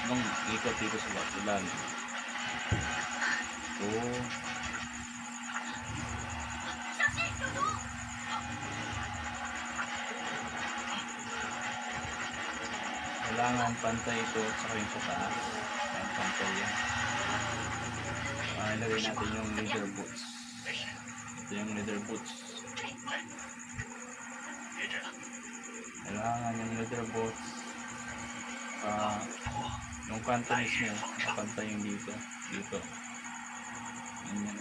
tatlong ikot dito sa batulan. Two, kailangan pantay ito at saka yung sa taas. Ayan, pantay yan. Ah, ilagay natin yung leather boots. Ito yung leather boots. Kailangan yung leather boots. Ah, yung Cantonese nyo nakanta yung dito dito. Ganyan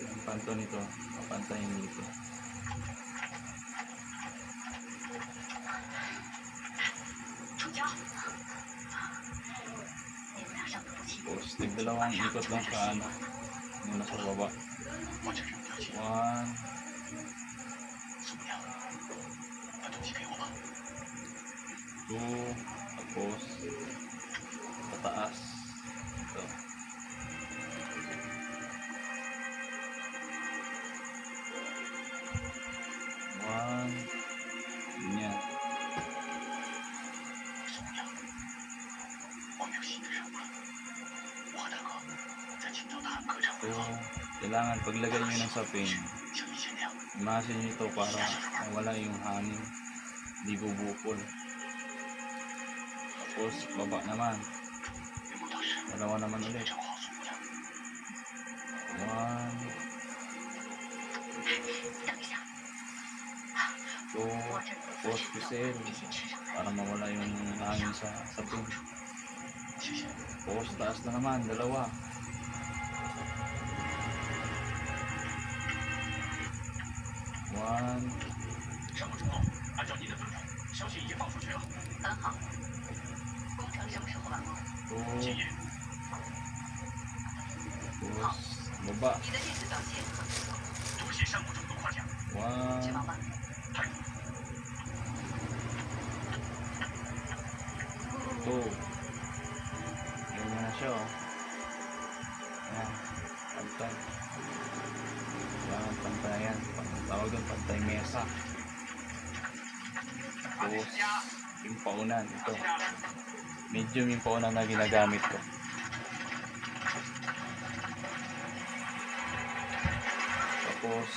yung kanto nito makanta yung dito. Tapos tig dalawang ikot lang sa ano? Muna sa baba. 1 ito tapos pataas ito. One. Ganyan ito kailangan paglagay nyo ng sapin. Imasin nyo ito para wala yung hangin. Hindi bubukol Tapos, baba naman. Dalawa naman ulit. One, two, tapos pisel para mawala yung hangin sa sapin. Tapos, taas na naman, dalawa. One, 任务成功，按照您的吩咐，消息已经放出去了。很好。 Sige. Tapos, baba. One. Two. Ganyan na siya, oh. Ayan. Pantay. Ayan, pantay yan. Tawag doon, pantay mesa. Tapos, yung paunan. Ito. Medium yung paunan na ginagamit ko. Tapos,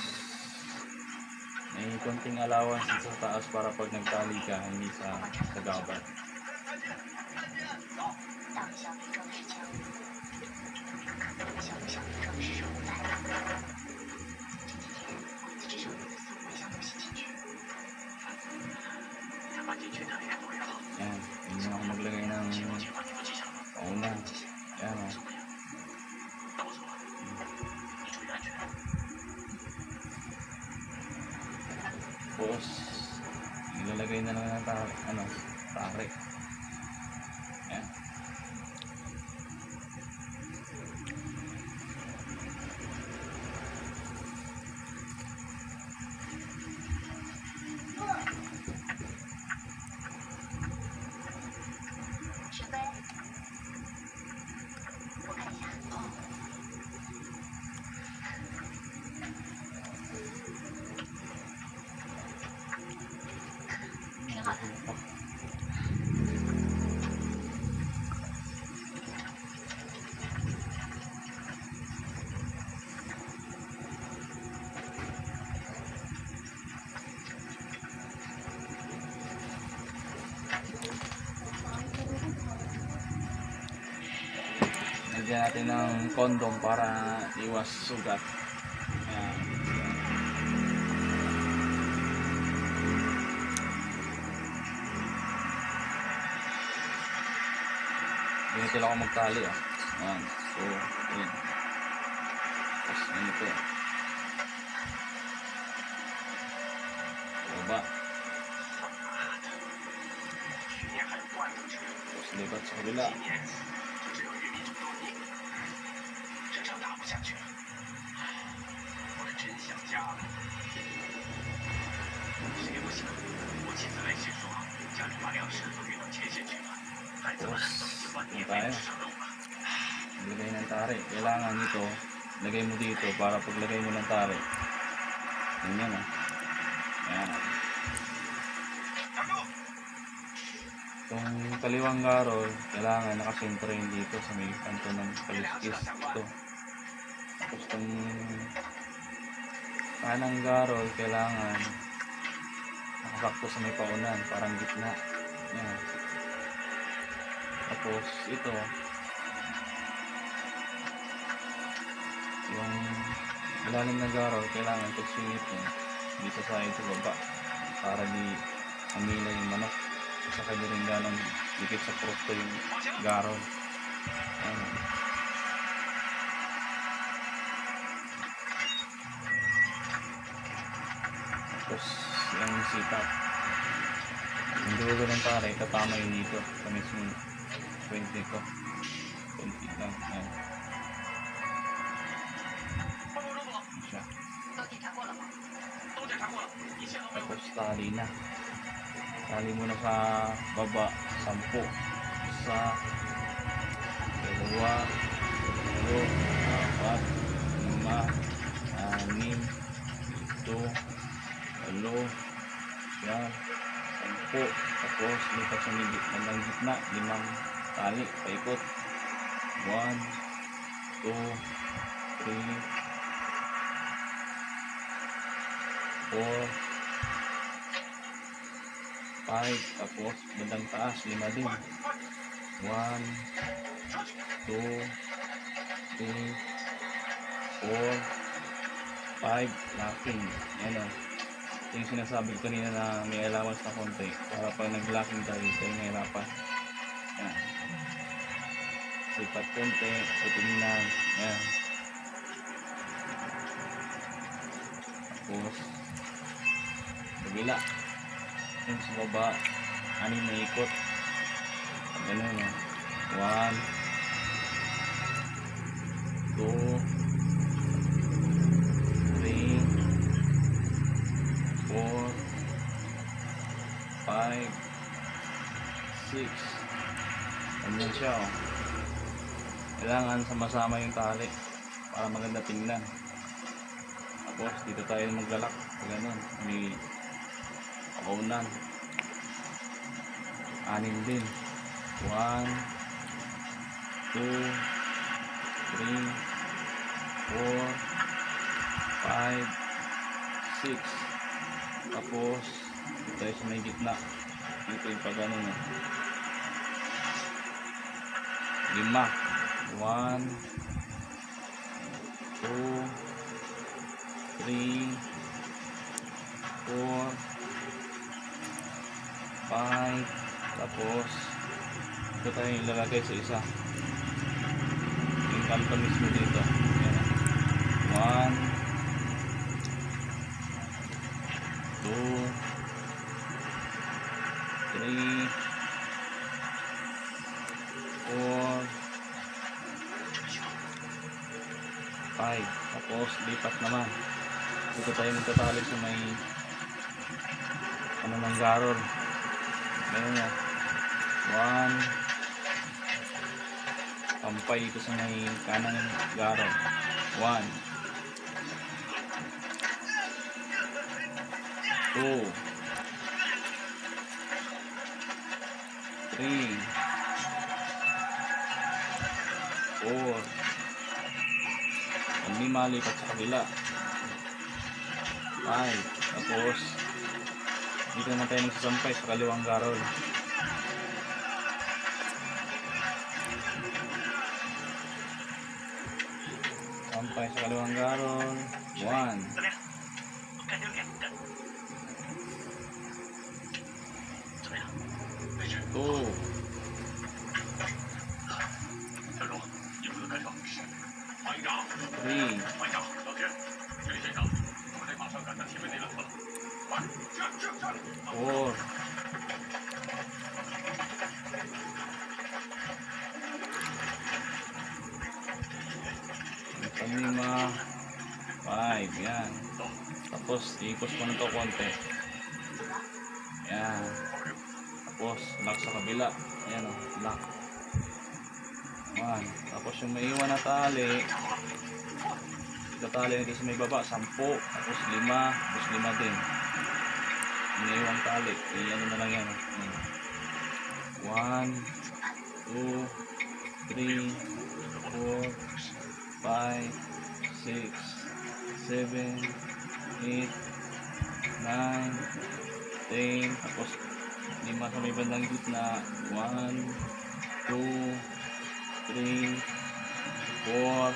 may konting allowance sa taas para pag nagtali ka, hindi sa, sa gabat. 大不 Ayun na. Ayan na. Tapos, ilalagay na lang ng ano, tarik. Lagyan natin ng condom para iwas sugat. Yan. Ganito lang ako magtali ah. Yan. So, yun. Tapos ganito. Baba. Tapos lipat sa kabila. 今这仗打不下去了。我可真想家了。谁不想？我妻子来信说，家里把粮食都运到前线去了，孩子们都已经晚年没吃上肉了。 Lagay ng tari. Kailangan ito, lagay mo dito para paglagay mo ng tari. Ganyan ah. Ayan. 站住！ Itong kaliwang garol, kailangan nakasentra yun dito sa may kanto ng kaliskis. Ito. Tapos itong kanang garol, kailangan nakasakto sa may paunan, parang gitna. Yan. Tapos ito, yung ilalim ng garol, kailangan pagsingit mo dito sa sa baba para di amila yung manok sa kanya rin ganang dikit sa prosto yung garol. Ayan. gastos ng sipat ang dugo ng pare tatama yun dito sa mismong 20 ko. 20 lang yan siya tapos tali na. Tali muna sa baba 10 sa dalawa dalawa apat lima anim ito. Walo. Yan. Sampu. Tapos lipat sa may gitna. Ng gitna. Limang tali. Paikot. One. Two. Three. Four. 5, tapos bandang taas, 5 din. 1, 2, 3, 4, 5, locking. Yan o yung sinasabi ko kanina na may allowance na konti para pag nag-locking tayo sa yung hirapan yan. Sipat konti putin na. Yan. Tapos kabila. Yung sa baba anim na ikot. Ganun yan 1 2 5, 6. Ayan siya oh. Kailangan sama-sama yung tali para maganda tingnan. Tapos dito tayo maglalak. Ganun. May kaunan. Anim din. 1, 2, 3, 4 5 6 tapos dito tayo sa may gitna. Dito yung pag ano no? Lima. 1 2 3 4 5 tapos ito tayo ilalagay sa isa. Yung kanto mismo dito. Yan 1 2 5 tapos lipat naman. Dito tayo magtatali sa may ano ng garor. Ganyan yan 1 pampay dito sa may kanang garor. 1 2 3 4 lima lipat sa kabila. 5 tapos dito naman tayo magsasampay sa kaliwang garol. Sampay sa kaliwang garol. 1 2 green. 嗯。会长，老田，这里先生，我们得马上赶到西门内了。快，这这这里。哦。kami mga 5 yan tapos ikos ko na to konti yan tapos lock sa kabila yan o lock yan tapos yung maiwan na tali tatali natin sa may baba, sampu. Tapos lima, tapos lima din. Iniiwang tali. Iyan na lang yan. Ayan. One, two, three, four, five, six, seven, eight, nine, ten, tapos lima sa may bandang gitna. One, two, three, four,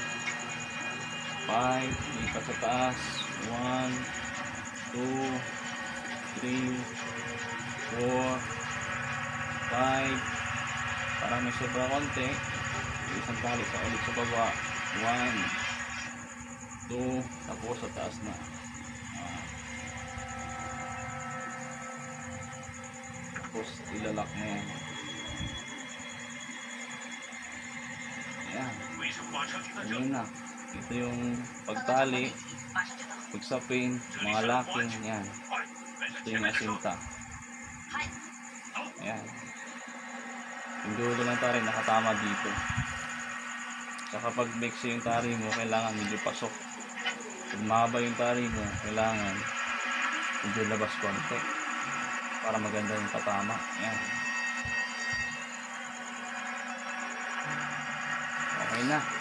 5, lipat sa taas, 1, 2, 3, 4, 5, para may sobra konti, isang tali sa ulit sa baba, 1, 2, tapos sa taas na. Tapos ilalak na yan. Ayan. Ayan na ito yung pagtali pagsapin mga laking yan. Ito yung asinta. Yan yung dulo ng tari nakatama dito. Sa kapag mixi yung tari mo kailangan medyo pasok. Pag mahaba yung tari mo kailangan medyo labas konti para maganda yung katama yan okay na.